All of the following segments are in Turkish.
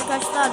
arkadaşlar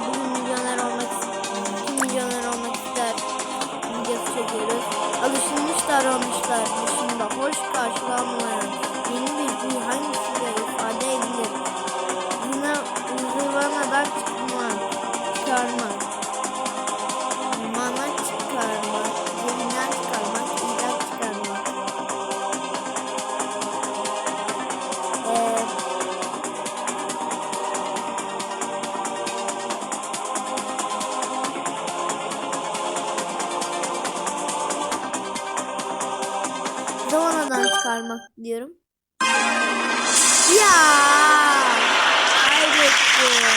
çıkarmak diyorum. Ya kaybettim.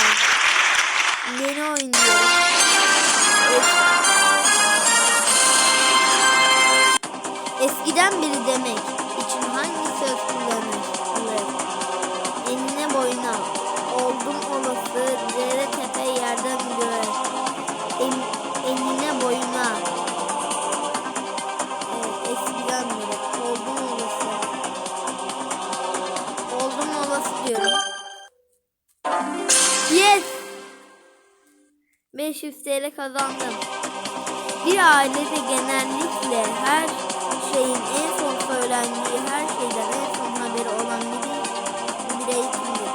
Yeni oynuyorum. Es- Eskiden biri demek için hangi söz kullanılır? Enine boyuna oldum olası dere tepe yerden 500 TL kazandım. Bir ailede genellikle her şeyin en son söylendiği her şeyden en son haberi olan biri birey kimdir?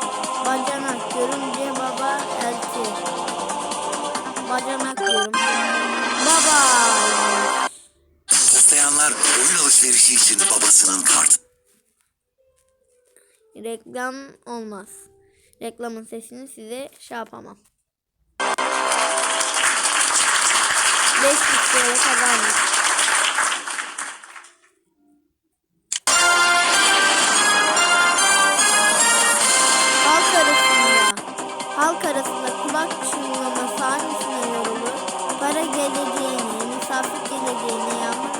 Bacanak görünce baba elçi. Bacanak diyorum. Baba. Toslayanlar oyun alışverişi için babasının kartı. Reklam olmaz. Reklamın sesini size şey yapamam. 500 TL kazandım. Halk arasında, halk arasında kulak çınlaması hangisine yorulur? Para geleceğini, misafir geleceğini, yağmur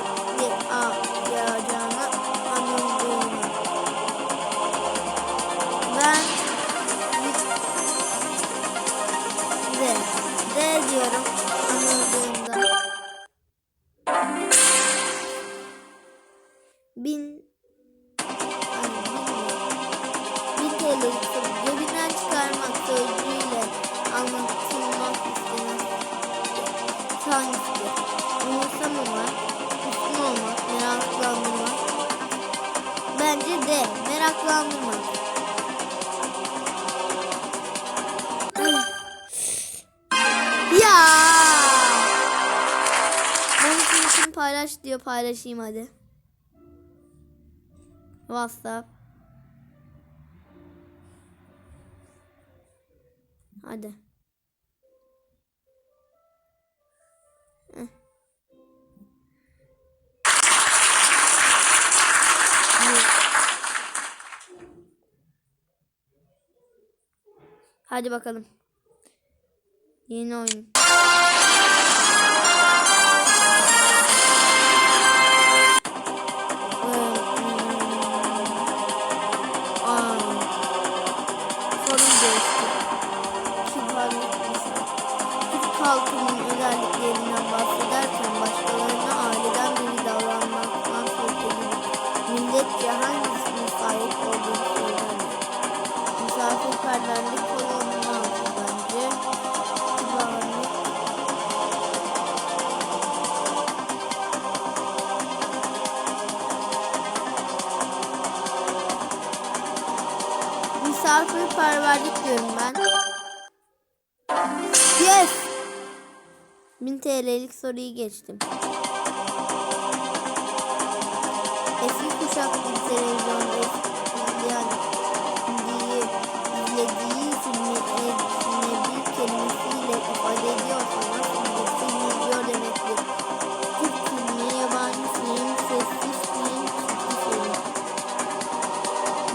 Bence D. Meraklandırmak. ya. Onun için paylaş diyor paylaşayım hadi. WhatsApp. Hadi. Heh. Hadi bakalım. Yeni oyun. Halkının özelliklerinden bahsederken başkalarına aileden biri davranmaktan edilir. Milletçe hangisine sahip olduğunu söyler. Misafirperverlik Misafirperverlik diyorum ben. Yes! 1000 TL'lik soruyu geçtim. Eski kuşak bir televizyonda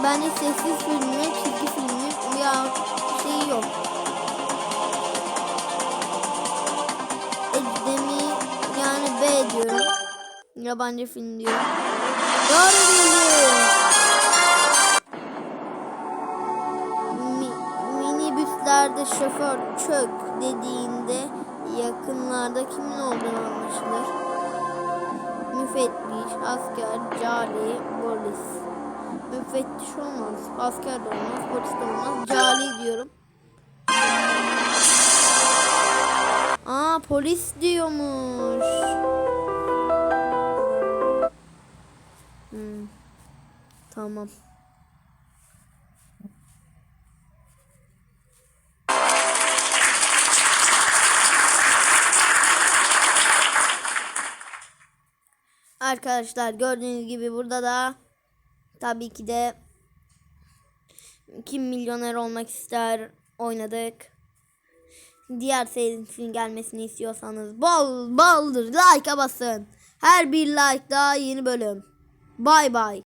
Bence sessiz filmi, çizgi filmi ya şey yok. Ecnemi yani B diyorum. Yabancı film diyorum. Doğru bildim. Mi, minibüslerde şoför çök dediğinde yakınlarda kimin olduğunu anlaşılır. Müfettiş, asker, cali, polis. Müfettiş olmaz, asker de olmaz, polis de olmaz. Cali diyorum. polis diyormuş. Hmm. Tamam. Arkadaşlar gördüğünüz gibi burada da tabii ki de kim milyoner olmak ister oynadık. Diğer serisinin gelmesini istiyorsanız bol boldur like'a basın. Her bir like daha yeni bölüm. Bay bay.